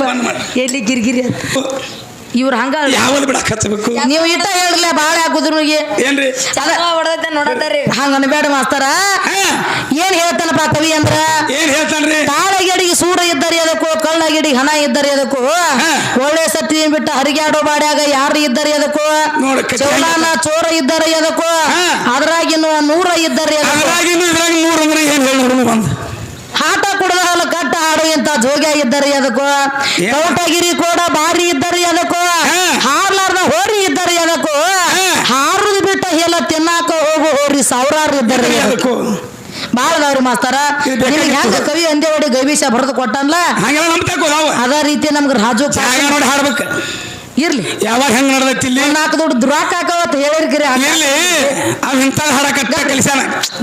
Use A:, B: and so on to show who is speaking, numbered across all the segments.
A: ಬಂದ್
B: ಮಾಡ್ರಿ.
A: ಎಲ್ಲಿ ಗಿರ್ಗಿರಿ ಅಂತ ಇವ್ರು ಹಂಗ
B: ಯಾವಲ್ಲಿ ಬಿಡಕ್ ಹಚ್ಚಬೇಕು?
A: ನೀವು ಇಟ್ಟ ಹೇಳ್ರಲ್ಲ ಬಾಳ ಹಾಕುದ್ರಿಗೆ
B: ಏನ್ರಿ?
A: ಹಂಗ ಅನ್ಬೇಡ ಮಾಸ್ತರ. ಏನ್ ಹೇಳ್ತಾನಪ್ಪ ಕವಿ ಅಂದ್ರ?
B: ಏನ್ ಹೇಳ್ತಾನ್ರಿ?
A: ತಾಳಗಿಡಿಗೆ ಸೂರ ಇದ್ದರಿ ಅದಕ್ಕೂ ಕಳ್ಳಗಿಡಿಗೆ ಹಣ ಇದ್ದರಿ ಅದಕ್ಕೂ. ಒಳ್ಳೆ ಸತ್ತಿ ಬಿಟ್ಟ ಹರಿಗಾಡೋ ಬಾಡ್ಯಾಗ ಯಾರು ಇದ್ದರಿ ಅದಕ್ಕೂ?
B: ನೋಡು,
A: ಚೌಲಾನ ಚೋರ ಇದ್ದಾರೆ ಅದಕ್ಕೂ.
B: ಅದ್ರಾಗಿನ
A: ಅದ್ರಾಗಿನ್ನು ನೂರ ಇದ್ದರಿ ಅದಕ್ಕೂ.
B: ಅದ್ರಾಗಿನ್ನು ಅಂದ್ರೆ ಏನ್ ಹೇಳಿ ನೋಡೋಣ ಬಂದು.
A: ಹಾಟ ಕುಡದ ಹಾಲು ಕಟ್ಟ ಹಾಡು ಇಂತ ಜೋಗಿ ಇದ್ದರಿ ಅದಕ್ಕೂ? ಕೌಟಗಿರಿ ಕೂಡ ಬಾರಿ ಇದ್ದರಿ ಅದಕ್ಕೂ
B: ಹಾ.
A: ಹಾರ್ಲಾರ್ದ ಹೋರಿ ಇದ್ದರಿ ಅದಕ್ಕೂ
B: ಹಾ.
A: ಹಾರುದ್ ಬಿಟ್ಟ ಎಲ್ಲ ತಿನ್ನಾಕ ಹೋಗು ಹೋರಿ ಇದ್ದರಿ ಅದಕ್ಕೂ. ಬಾಳ ಅದಾವ್ರಿ ಮಾಸ್ತರ. ಹೆಂಗ ಕವಿ ಅಂದೇ ಹೊಡಿ ಗವಿಷ ಬರೆದು ಕೊಟ್ಟನ್ಲ?
B: ಹಂಗೆಲ್ಲ ನಂಬ್ತಾಕ
A: ಅದ ರೀತಿ ನಮ್ಗೆ ರಾಜು
B: ನೋಡಿ ಹಾಡ್ಬೇಕು.
A: ಇರ್ಲಿ.
B: ಯಾವಾಗ ಹೆಂಗ್ ನಡ್ದೈತಿ ಇಲ್ಲಿ?
A: ನಾಲ್ಕು ದೊಡ್ಡ ದುರಾಕ್ ಹಾಕವತ್ ಹೇಳಿರ್ಕಿರಿ
B: ಇಲ್ಲಿ ಅವ್ ಇಂಥ ಹಾಡಕತ್ತ ಕಲಿಸ್ಯಾನ.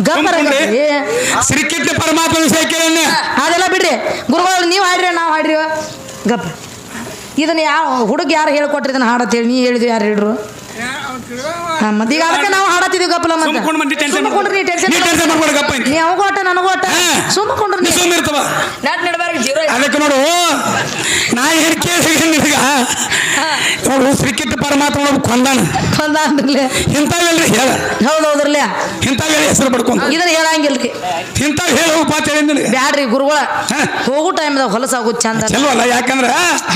A: ಗಬ್ಬರ
B: ಸುಮ್ಕೊಂಡ್ರಿ. ಶ್ರೀಕೃಷ್ಣ ಪರಮಾತ್ಮ ವಿಷಯ ಕೇಳಣ್ಣ.
A: ಅದೆಲ್ಲ ಬಿಡ್ರಿ. ಗುರುಗಳು ನೀವು ಹಾಡ್ರಿ ನಾವು ಹಾಡ್ರಿ. ಗಪ್ಪ. ಇದನ್ನ ಯಾವ ಹುಡುಗ ಯಾರು ಹೇಳ್ಕೊಟ್ರಿ ಇದನ್ನ ಹಾಡತ್ತೇಳಿ ನೀ ಹೇಳಿದ್ವಿ ಯಾರು ಹೇಳ್ರು? ಮತ್ತೆ ಈಗ ಅದಕ್ಕೆ ನಾವು ಹಾಡತ್ತಿದೀವಿ ಗಪ್ಪಲ ಮತ್ತೆ.
B: ಟೆನ್ಷನ್
A: ಸುಮ್ಮಕೊಂಡ್ರಿ ಟೆನ್ಷನ್
B: ನೀ ಟೆನ್ಷನ್ ಮಾಡ್ಬೇಡ. ಗಪ್ಪ.
A: ನೀ ಅವಾಗ ಒಟ್ಟ ನನಗೂ ಒಟ್ಟ.
B: ಹಾ.
A: ಸುಮ್ಮಕೊಂಡ್ರಿ
B: ನೀ.
A: ನೀ
B: ಸುಮ್ಮ ಇರ್ತವ
C: ನಟ್ ನಡ್ಬಾರ್ದು ಜೀರೋ
B: ಅದಕ್ಕೆ ನೋಡು. ನಾ ಏನ್ ನಿನಗ. ನೋಡು ಶ್ರೀಕೃಷ್ಣ ಪರಮಾತ್ಮ ಕೊಂದಾನ.
A: ಬಂದ ಅಂದ್ರಲೆ
B: ಇಂಥವೆಲ್ರಿ ಹೇಳ.
A: ಹೌದು ಹೌದ್ರಲ್ಲ
B: ಇಂಥವೆಲ್ಲ ಹೆಸರು ಪಡ್ಕೊಂಡು.
A: ಇದನ್ನ ಹೇಳಂಗಿಲ್ರಿ.
B: ಇಂಥವ್ ಹೇಳ ಹೋಗಪ್ಪ ಅಂತ ಹೇಳಿ ನಿನಗೆ.
A: ಬ್ಯಾಡ್ರಿ ಗುರುಗಳ. ಹೋಗು ಟೈಮ್ದಾಗ ಹೊಲಸಾಗು ಚಂದ
B: ಚಲೋ ಅಲ್ಲ ಯಾಕಂದ್ರ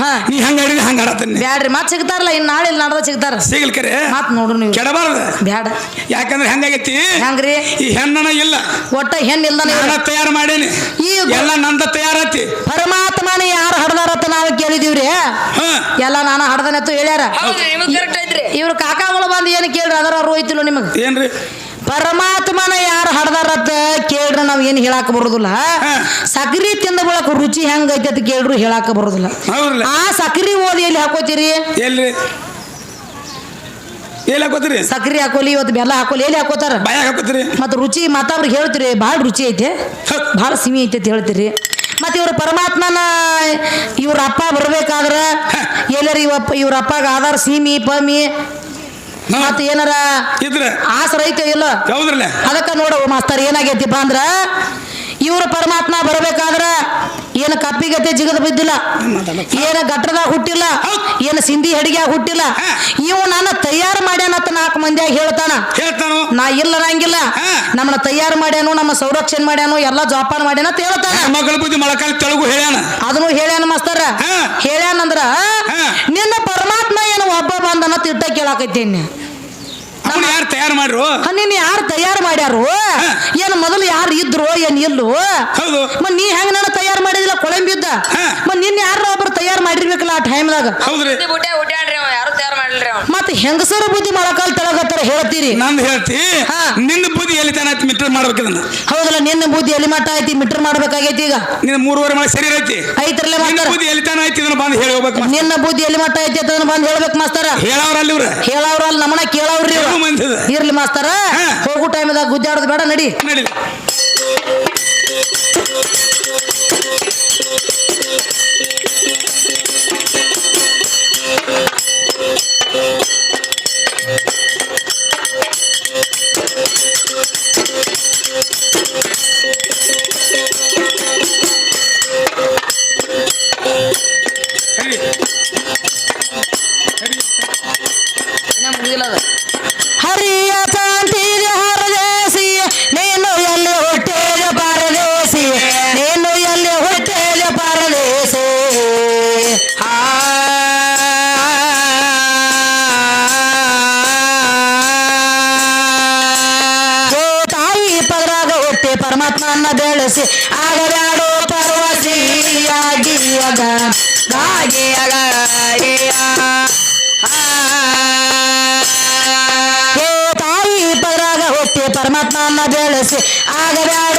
A: ಹಾ.
B: ನೀ ಹಂಗ ಹಿಡಿದು ಹಂಗ ಆಡತ್ತೀನಿ
A: ಬ್ಯಾಡ್ರಿ ಮತ್ ಸಿಗ್ತಾರಲ್ಲ ಇನ್ ನಾಳೆ ಇಲ್ಲಿ ನಾಡ್ದ ಸಿಗ್ತಾರ.
B: ಸಿಗಲ್ ಕರೆ.
A: ಮತ್ ನೋಡ್ರಿ ನೀವು.
B: ಕೆಡಬಾರ್ದು.
A: ಬ್ಯಾಡ.
B: ಯಾಕಂದ್ರೆ ಹೆಂಗಾಗೈತಿ
A: ಹೆಂಗ್ರಿ?
B: ಈ ಹೆಣ್ಣನ ಇಲ್ಲ.
A: ಒಟ್ಟ ಹೆಣ್ಣು ಇಲ್ದಾನೆ
B: ನಾನ ತಯಾರು ಮಾಡೇನಿ.
A: ಈ
B: ಎಲ್ಲ ನಂದ ತಯಾರೈತಿ.
A: ಪರಮಾತ್ಮನ ಯಾರು ಹಡ್ದಾರತ್ತ ನಾವು ಕೇಳಿದೀವ್ರಿ. ಎಲ್ಲ ನಾನು ಹಡದನೆತ್ತು ಹೇಳ್ಯಾರ? ಇವ್ರು ಕಾಕಾಗಳು ಬಂದು ಏನು ಕೇಳ್ರಿ? ಅದರ ಅರು ನಿಮಗೆ ನಿಮಗ್?
B: ಏನ್ರಿ?
A: ಪರಮಾತ್ಮನ ಯಾರು ಹಡ್ದಾರತ್ತ ಕೇಳ್ರಿ ನಾವ್ ಏನ್ ಹೇಳಾಕ ಬರುದಿಲ್ಲ. ಸಕ್ರಿ ತಿಂದ ಬಳಕ ರುಚಿ ಹೆಂಗ್ ಐತಿ ಅಂತ ಕೇಳ್ರು ಹೇಳಾಕ ಬರುದಿಲ್ಲ. ಆ ಸಕ್ರಿ ಓದಿ ಎಲ್ಲಿ ಹಾಕೋತೀರಿ?
B: ಎಲ್ರಿ? ಎಲ್ಲಿ ಹಾಕೋತೀರಿ?
A: ಸಕ್ರಿ ಹಾಕೋಲಿ ಇವತ್ತು ಬೆಲ್ಲ ಹಾಕೋಲಿ ಎಲ್ಲಿ ಹಾಕೋತಾರ?
B: ಬಾಯ ಹಾಕೋತೀರಿ.
A: ಮತ್ತ ರುಚಿ ಮತ್ತವ್ರಿಗೆ ಹೇಳ್ತೀರಿ ಭಾಳ ರುಚಿ ಐತೆ.
B: ಬಹಳ
A: ಭಾಳ ಸಿಮಿ ಐತೆ ಅಂತ ಹೇಳ್ತೀರಿ. ಮತ್ತೆ ಇವ್ರ ಪರಮಾತ್ಮನ ಇವ್ರ ಅಪ್ಪ ಬರ್ಬೇಕಾದ್ರೆ ಎಲ್ಲರ ಇವಪ್ಪ ಇವ್ರ ಅಪ್ಪಗ ಆಧಾರ್ ಸೀಮಿ ಪಮಿ. ಮತ್ತೆ ಏನಾರ
B: ಇದ್ರೆ.
A: ಆಸರ ಐತೆ ಇಲ್ಲ
B: ಹೌದ್ರಲ್ಲ
A: ಅದಕ್ಕ ನೋಡು ಮಾಸ್ತರ್ ಏನಾಗೈತಿಪ್ಪ ಅಂದ್ರ ಇವ್ರ ಪರಮಾತ್ಮ ಬರ್ಬೇಕಾದ್ರ ಏನು ಕಪ್ಪಿಗತೆ ಜಿಗದ ಬಿದ್ದಿಲ್ಲ? ಏನ ಗಟ್ರದಾಗ ಹುಟ್ಟಿಲ್ಲ? ಏನು ಸಿಂಧಿ ಹಡಿಗೆ ಹುಟ್ಟಿಲ್ಲ. ಇವು ನಾನು ತಯಾರು ಮಾಡ್ಯಾನತ್ತ ನಾಲ್ಕು ಮಂದಿಯಾಗ ಹೇಳ್ತಾನ.
B: ಹೇಳ್ತಾನು.
A: ನಾ ಇಲ್ಲ ನಂಗಿಲ್ಲ ನಮ್ಮನ್ನ ತಯಾರು ಮಾಡ್ಯಾನು ನಮ್ಮ ಸಂರಕ್ಷಣೆ ಮಾಡ್ಯಾನು ಎಲ್ಲ ಜೋಪಾನ ಮಾಡ್ಯಾನ ಅಂತ ಹೇಳ್ತಾನ.
B: ಮಗಳ ಬುದ್ಧಿ ಮೊಳಕಾಲ ತೆಳಗು ಹೇಳ್ಯಾನ.
A: ಅದನ್ನು ಹೇಳ್ಯಾನ ಮಾಸ್ತರ. ಹೇಳ್ಯಾನಂದ್ರ ನಿನ್ನ ಪರಮಾತ್ಮ ಏನು ಒಬ್ಬ ಬಂದನ ತಿಟ್ಟ ಕೇಳಾಕೈತೇನೆ
B: ಅವನು ಯಾರು ತಯಾರು ಮಾಡ್ರು?
A: ನೀನ್ ಯಾರು ತಯಾರು ಮಾಡ್ಯಾರು? ಏನು ಮೊದಲು ಯಾರು ಇದ್ರು ಏನ್ ಇಲ್ಲು?
B: ಹೌದು.
A: ಮತ್ ನೀ ಹೆಂಗ ನಾನು ತಯಾರು ಮಾಡಿದಿಲ್ಲ ಕೊಳಂಬಿದ್ದ. ಮತ್ ನಿನ್ನ ಯಾರು ಒಬ್ರು ತಯಾರು ಮಾಡಿರ್ಬೇಕಲ್ಲ ಆ ಟೈಮ್ದಾಗ
B: ಹೌದ್ರಿ.
C: ಬುಟ್ಟೆ ಹುಟ್ಟ್ಯಾನ್ರಿ ಅವ ಯಾರು ತಯಾರು ಮಾಡ್ಲಿಲ್ರಿ ಅವ?
A: ಮತ್ ಹೆಂಗಸರ ಬುದ್ಧಿ ಮೊಳಕಾಲ್ ತಳಗತ್ತಾರ ಹೇಳ್ತೀರಿ?
B: ನಂದು ಹೇಳ್ತಿ
A: ಹಾ.
B: ನಿನ್ನ ಬುದ್ಧಿ ಎಲ್ಲಿ ತಾನ ಮೀಟರ್ ಮಾಡ್ಬೇಕು ಇದನ್ನ.
A: ಹೌದಲ್ಲ ನಿನ್ನ ಬುದ್ಧಿ ಎಲ್ಲಿ ಮಟ್ಟ ಐತಿ? ಮೀಟರ್ ಮಾಡ್ಬೇಕಾಗೈತಿ ಈಗ.
B: ನಿನ್ನ ಮೂರುವರೆ ಮಳೆ ಸರಿ ಐತಿ?
A: ಐತ್ರಲ್ಲ
B: ನಿನ್ನ ಬುದ್ಧಿ ಎಲ್ಲಿ ತಾನ ಐತಿ ಇದನ್ನ ಬಂದು ಹೇಳಿ ಹೋಗ್ಬೇಕು
A: ನಿನ್ನ ಬುದ್ಧಿ ಎಲ್ಲಿ ಮಟ್ಟ ಐತಿ ಅದನ್ನ ಬಂದ್ ಹೇಳ್ಬೇಕು ಮಾಸ್ತರ.
B: ಹೇಳವ್ರಲ್ಲಿ ಇವ್ರ.
A: ಹೇಳವ್ರ ಅಲ್ಲಿ ನಮ್ಮನ ಕೇಳವ್ರಿ. ಇರ್ಲಿ ಮಾಸ್ತರ. ಹೋಗು ಟೈಮ್ ಟೈಮ್ದಾಗ ಗುದ್ದಾಡೋದು ಬೇಡ ನಡಿ
B: ನಡಿ. ನಡಿ.
A: ಪರಮಾತ್ಮನ ಬೆಳೆಸಿ ಆಗಬ್ಯಾಡೋ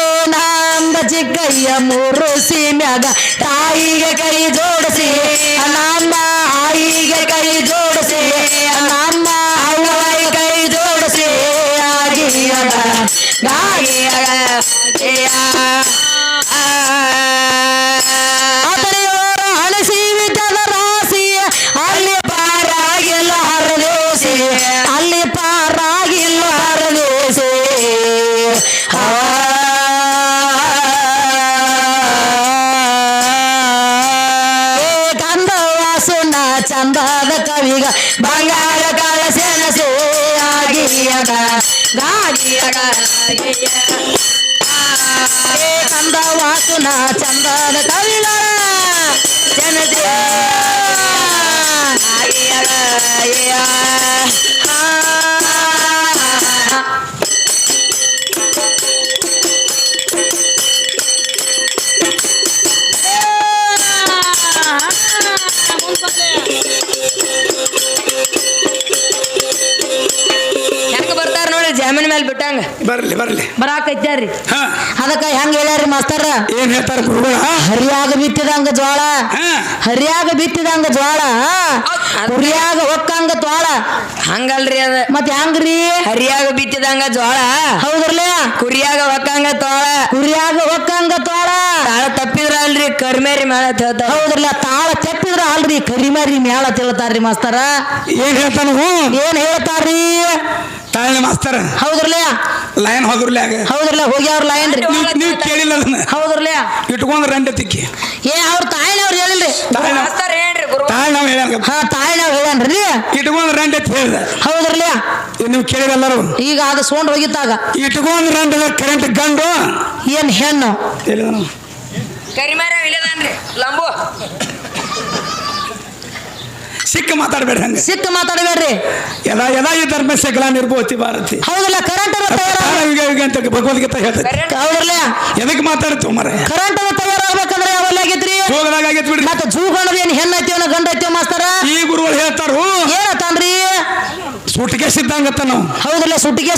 A: ಏನಂದ ಚಿಕ್ಕಯ್ಯ ಮೂರು ಸೀಮ್ಯಾಗ ತಾಯಿಗೆ ಕೈ ಜೋಡಿಸಿ ನಮ್ಮ ಆಯಿಗೆ ಕೈ ಜೋಡಿಸಿ ನಮ್ಮ ಅವ್ವೈ ಕೈ ಜೋಡಿಸಿ ಆಗಿಯಗ ಗಾಗಿಯಗ ಅಲ್ಲಿ ಪಾರಾಗಿಲ್ಲ ಹರದೇಸಿ ಗಂಧ ವಾಸುನ ಚಂದದ ಕವಿಗ ಬಂಗಾರ ಕಾಲ ಸೆಣಸೆ ಆಗಿಯಗ ಗಾಗಿಯಗ ಕಂದ ವಾಸುನ ಚಂದದ ಕವಿಗಳ
C: ಜಾಮೀನ್ ಮೇಲೆ ಬಿಟ್ಟಂಗ.
B: ಬರ್ಲಿ ಬರ್ಲಿ.
A: ಬರಾಕೈತ್ಯಾರಿ.
B: ಹಾ.
A: ಅದಕ್ಕ ಹೆಂಗ ಹೇಳ್ಯಾರಿ ಮಾಸ್ತರ
B: ಏನ್ ಹೇಳ್ತಾರ ಗುರುಗಳ
A: ಹರಿಯಾಗ ಬಿತ್ತಿದಂಗ ಜ್ವಾಳ. ಹರಿಯಾಗ ಬಿತ್ತಿದಂಗ ಜ್ವಾಳ ಹುರಿಯಾಗ ಹೊಕ್ಕಂಗ ತ್ವಾಳ
C: ಹಂಗಲ್ರಿ ಅದ.
A: ಮತ್ ಹೆಂಗ್ರಿ?
C: ಹರಿಯಾಗ ಬಿತ್ತಿದಂಗ ಜೋಳ
A: ಹೌದ್ರಲ್ಲ
C: ಕುರಿಯಾಗ ಹೊಕ್ಕಂಗ ತೋಳ
A: ಕುರಿಯಾಗ ಹೊಕ್ಕಂಗ ತ್ವಾಳ
C: ತಾಳ ತಪ್ಪಿದ್ರ ಅಲ್ರಿ ಕರ್ಮೇರಿ ಮೇಳ ಹೇಳ್ತಾರ
A: ಹೌದ್ರಲ್ಲ ತಾಳ ತಪ್ಪಿದ್ರ ಅಲ್ರಿ ಕರಿಮೇರಿ ಮೇಳ ತಿಳ್ತಾರ್ರಿ ಮಾಸ್ತರ
B: ಏನ್ ಹೇಳ್ತಾನ
A: ಏನ್ ಹೇಳ್ತಾರ್ರಿ?
B: ತಾಳಿನ ಮಾಸ್ತರ.
A: ಹೌದ್ರಲ್ಲ
B: ಲೈನ್ ಹೋದ್ರಲ್ಲ ಆಗ.
A: ಹೌದ್ರಲ್ಲ ಹೋಗ್ಯಾವ್ರ ಅವ್ರ
B: ಲಯನ್ ನೀವ್ ಕೇಳಿಲ್ಲ ಅದನ್ನ.
A: ಹೌದ್ರಲ್ಲ
B: ಇಟ್ಕೊಂಡ್ ರಂಡೆ ತಿಕ್ಕಿ.
A: ಏ ಅವ್ರ ತಾಯಿನವ್ರು ಹೇಳಿಲ್ರಿ.
B: ತಾಳಿ
C: ಮಾಸ್ತರ್ ಏನ್ರಿ ಗುರು.
B: ತಾಳಿ ನಾವ್ ಹೇಳ್ಯಾನ
A: ಹಾ ತಾಯಿನವ್ರು ಹೇಳ್ಯಾನ್ರಿ
B: ಇಟ್ಕೊಂಡ್ ರಂಡೆ ಅಂತ ಹೇಳ್ದ.
A: ಹೌದ್ರಲ್ಲ
B: ನೀವು ಕೇಳಿರಲ್ಲರು
A: ಈಗ ಅದು ಸೋಂಡ್ ಹೋಗಿತ್ತಾಗ.
B: ಇಟ್ಕೊಂಡ್ ರಂಡದ ಕರೆಂಟ್ ಗಂಡು.
A: ಏನ್ ಹೆಣ್ಣು?
B: ಕರಿಮಾರ
C: ಕರಿಮೇರ ಇಲ್ಲದನ್ರಿ ಲಂಬು.
B: ಸಿಕ್ಕ ಮಾತಾಡಬೇಡ್ರಿ ಹಂಗೆ.
A: ಸಿಕ್ಕ ಮಾತಾಡಬೇಡ್ರಿ.
B: ಯದಾ ಎಲ್ಲ ಈ ಧರ್ಮ ಸಕಲ ನಿರ್ಬೋತಿ ಭಾರತಿ.
A: ಹೌದಲ್ಲ ಕರೆಂಟ್ ತಯಾರ
B: ಯುಗ ಯುಗ ಅಂತ ಭಗವದ್ಗೀತೆ ಹೇಳ್ತಾರೆ
C: ಹೌದಲ್ಲ
A: ಎದಕ್ಕೆ
B: ಎದಕ್ ಮಾತಾಡ್ತೀವಿ ಮರ
A: ಕರೆಂಟ್ ತಯಾರಾಗಬೇಕಂದ್ರೆ ಯಾವಲ್ಲ ಆಗೈತ್ರಿ
B: ಜೋಗದಾಗ ಬಿಡಿ
A: ಮತ್ತ ಜೂಗಣದ ಏನು ಹೆಣ್ಣ ಐತಿವನ ಗಂಡ ಐತಿವ ಮಾಸ್ತರ?
B: ಈ ಗುರುಗಳು ಹೇಳ್ತಾರು ಸುಟ್ಟಿಗೆ ಸಿದ್ಧಾಂಗತ್ತ ನಾವು.
A: ಹೌದ್ರಲ್ಲ ಸುಟ್ಟಿಗೆ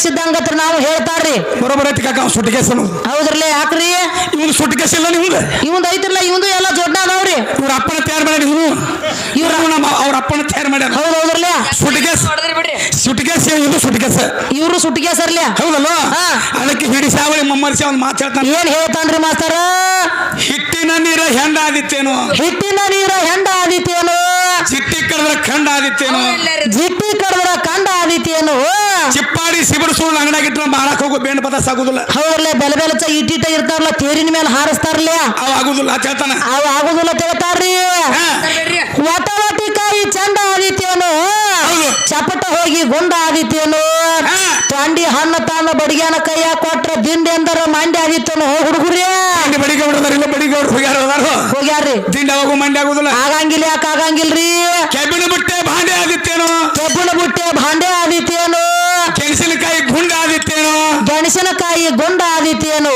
A: ನಾವು ಹೇಳ್ತಾರ್ರಿ.
B: ಬರೋಬರ ಐತಿ ಕಾಕ ಅವ್ನು ಸುಟ್ಟಿಗೆ ಅನ್ನೋದು
A: ಹೌದ್ರಲ್ಲ ಯಾಕ್ರಿ?
B: ಇವ್ನು ಸುಟ್ಟಿಗೆ ಇಲ್ಲ ನಿಮ್ದು?
A: ಇವಂದ್ ಐತ್ರಲ್ಲ ಇವಂದು ಎಲ್ಲ ಜೋಡ್ನ ಅದಾವ್ರಿ.
B: ಇವ್ರ ಅಪ್ಪನ ತಯಾರು ಮಾಡ್ಯಾರ ಇವ್ರು ಇವ್ರ ನಮ್ಮ ಅವ್ರ ಅಪ್ಪನ ತಯಾರು ಮಾಡ್ಯಾರ.
A: ಹೌದ್ ಹೌದ್ರಲ್ಲ.
B: ಸುಟ್ಟಿಗೆ
C: ಸುಟಿಗೆ
B: ಸುಟ್ಟಿಗೆ ಇದು ಸುಟ್ಟಿಗೆ
A: ಇವ್ರು ಸುಟ್ಟಿಗೆ ಸರ್ಲಿ. ಹೌದಲ್ಲ
B: ಅದಕ್ಕೆ ಹಿಡಿ ಸಾವಳಿ ಮಮ್ಮರ್ಸಿ ಅವ್ನು ಮಾತಾಡ್ತಾನೆ
A: ಏನ್ ಹೇಳ್ತಾನ್ರಿ ಮಾಸ್ತರ?
B: ಹಿಟ್ಟಿನ ನೀರ ಹೆಂಡ ಆದಿತ್ತೇನು.
A: ಹಿಟ್ಟಿನ ನೀರ ಹೆಂಡ ಆದಿತ್ತೇನು.
B: ಚಿಟ್ಟಿ ಕಡದ್ರ ಖಂಡ ಆದಿತ್ತೇನು.
A: ಜಿಟ್ಟಿ ಕಡದ್ರ ಕಂಡ ಆದಿತೇನು
B: ಚಿಪ್ಪಾಡಿ ಸಿಬರು ಸುಳ್ಳು ಅಂಗಡಿಯಾಗಿಟ್ಟು ಮಾಡಕ್ ಹೋಗೋ ಬೇಂಡ್ ಪದ ಸಾಗುದಿಲ್ಲ
A: ಹೌದಲ್ಲೇ ಬೆಲೆ ಬೆಲೆ ಚ ಇಟ್ಟ ಇರ್ತಾರಲ್ಲ ತೇರಿನ ಮೇಲೆ ಹಾರಿಸ್ತಾರಲ್ಲ
B: ಅವ ಆಗುದಿಲ್ಲ ಅಂತ ಹೇಳ್ತಾನ.
A: ಅವು ಆಗುದಿಲ್ಲ ತಿಳ್ತಾರ್ರಿ. ವಟವಟಿ ಕಾಯಿ ಚಂದ ಆದಿತ್ಯನು. ಚಪಟ ಹೋಗಿ ಗುಂಡ ಆದಿತ್ಯನು. ತಂಡಿ ಹಣ್ಣ ತಾನ ಬಡಿಗೆನ ಕೈಯ ಕೊಟ್ರ ದಿಂಡಿ ಅಂದರ ಮಂಡಿ ಆದಿತ್ಯನು. ಹುಡುಗುರಿ.
B: ಬಡಿಗೆ ಹುಡುಗರಿಲ್ಲ ಬಡಿಗೆ ಹೋಗ್ಯಾರ
A: ಹೋಗ್ಯಾರ್ರಿ.
B: ದಿಂಡ ಹೋಗು ಮಂಡಿ ಆಗುದಿಲ್ಲ.
A: ಆಗಂಗಿಲ್ಲ ಯಾಕೆ ಆಗಂಗಿಲ್ರಿ?
B: ಕೆಬ್ಬಿನ ಬಿಟ್ಟೆ ಭಾಂಡೆ ಆದಿತ್ತೇನು
A: ಕೆಬ್ಬಣ ಬುಟ್ಟೆ ಭಾಂಡೆ ಆದಿತ್ಯನು
B: ಕೆಣಸಿನಕಾಯಿ ಗುಂಡ ಆದಿತ್ತೇನು
A: ಗೆಣಸಿನಕಾಯಿ ಗುಂಡ ಆದಿತ್ಯನು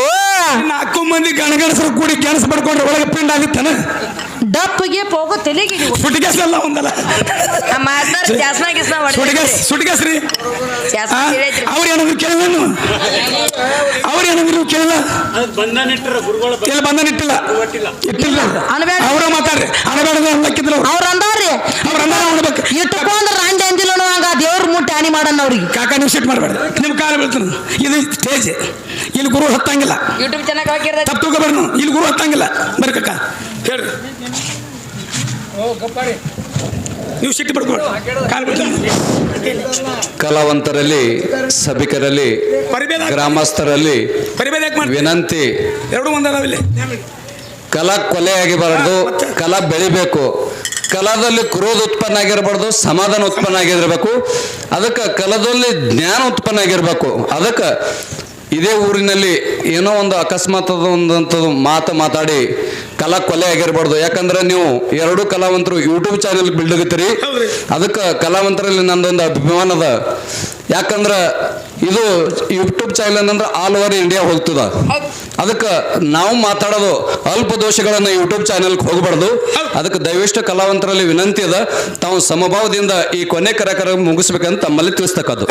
B: ನಾಲ್ಕು ಮಂದಿ ಗಣಗಣಸರು ಕೂಡಿ ಗೆಣಸ್ ಪಡ್ಕೊಂಡ್ರೆ ಒಳಗೆ ಪಿಂಡ ಆಗುತ್ತಾನೆ
A: ಡಪ್ಪಿಗೆ ಹೋಗೋ ತಲೆಗೆ
B: ಸುಟಿಗೆಸ್ ಎಲ್ಲ ಒಂದಲ್ಲ.
C: ಸುಟಿಗೆಸ್ರಿ ಜಾಸ್ನ ಗಿಸ್ನ
B: ಸುಟಿಗೆಸ್ ಸುಟಿಗೆಸ್ ರೀ ಅವ್ರು ಏನಾದ್ರು ಕೇಳಿದನು ಅವ್ರು ಏನಾದ್ರು ಕೇಳಿಲ್ಲ?
D: ಬಂಧನಿಟ್ಟರ ಗುರುಗಳು
B: ಎಲ್ಲಿ ಬಂದ ಇಟ್ಟಿಲ್ಲ. ಅವ್ರ ಮಾತಾಡ್ರಿ. ಅನಬೇಡ ಅನ್ಲಕ್ಕಿದ್ರು
A: ಅವ್ರ. ಅಂದಾರ್ರಿ
B: ಅವ್ರ ಅಂದಾರ
A: ಅವ್ರಿಗೆ.
D: ಕಾಕ ನೀವು ಸೆಟ್ ಮಾಡಬೇಡ ನಿಮ್ಮ ಕಾಲ ಬೀಳ್ತಾನೆ ಇದು ಸ್ಟೇಜ್ ಇಲ್ಲಿ ಗುರು ಹತ್ತಂಗಿಲ್ಲ.
C: ಯೂಟ್ಯೂಬ್ ಚೆನ್ನಾಗಿ ಹಾಕಿರ್ತೈತಿ
D: ತಪ್ಪು ತಗೋಬಾರ್ದು ಇಲ್ಲಿ ಗುರು ಹತ್ತಂಗಿಲ್ಲ. ಬರ್ರಿ ಕಾಕ ಹೇಳ್ರಿ. ನೀವು ಸಿಟ್ಟು ಬಿಡ್ಕೊಳ್ಳಿ ಕಾಲ
B: ಕಲಾವಂತರಲ್ಲಿ ಸಭಿಕರಲ್ಲಿ
D: ಪರಿಬೇದ
B: ಗ್ರಾಮಸ್ಥರಲ್ಲಿ
D: ಪರಿಬೇದ ಯಾಕೆ ಮಾಡಿ
B: ವಿನಂತಿ.
D: ಎರಡು ಒಂದಾವಿಲ್ಲ
B: ಕಲಾ ಕೊಲೆಯಾಗಿ ಬರದು ಕಲಾ ಬೆಳಿಬೇಕು. ಕಲಾದಲ್ಲಿ ಕ್ರೋಧ ಉತ್ಪನ್ನ ಆಗಿರಬಾರ್ದು ಸಮಾಧಾನ ಉತ್ಪನ್ನ ಆಗಿರಬೇಕು. ಅದಕ್ಕೆ ಕಲಾದಲ್ಲಿ ಜ್ಞಾನ ಉತ್ಪನ್ನ ಆಗಿರಬೇಕು. ಅದಕ್ಕೆ ಇದೇ ಊರಿನಲ್ಲಿ ಏನೋ ಒಂದು ಅಕಸ್ಮಾತ್ ಒಂದಂಥದ್ದು ಮಾತು ಮಾತಾಡಿ ಕಲಾ ಕೊಲೆ ಆಗಿರ್ಬಾರ್ದು. ಯಾಕಂದ್ರೆ ನೀವು ಎರಡು ಕಲಾವಂತರು ಯೂಟ್ಯೂಬ್ ಚಾನೆಲ್ ಬಿಲ್ಡ್
D: ಆಗುತ್ತೀರಿ.
B: ಅದಕ್ಕೆ ಕಲಾವಂತರಲ್ಲಿ ನಂದೊಂದು ಅಭಿಮಾನ ಅದ ಯಾಕಂದ್ರೆ ಇದು ಯೂಟ್ಯೂಬ್ ಚಾನೆಲ್ ಅಂದ್ರೆ ಆಲ್ ಓವರ್ ಇಂಡಿಯಾ ಹೋಗ್ತದ. ಅದಕ್ಕೆ ನಾವು ಮಾತಾಡೋದು ಅಲ್ಪ ದೋಷಗಳನ್ನು ಯೂಟ್ಯೂಬ್ ಚಾನೆಲ್ಗೆ ಹೋಗಬಾರ್ದು. ಅದಕ್ಕೆ ದಯವಿಷ್ಟು ಕಲಾವಂತರಲ್ಲಿ ವಿನಂತಿ ಅದ. ತಾವು ಸಮಭಾವದಿಂದ ಈ ಕೊನೆ ಕಾರ್ಯಕ್ರಮ ಮುಗಿಸ್ಬೇಕಂತ ತಮ್ಮಲ್ಲಿ ತಿಳಿಸ್ತಕ್ಕದ್ದು.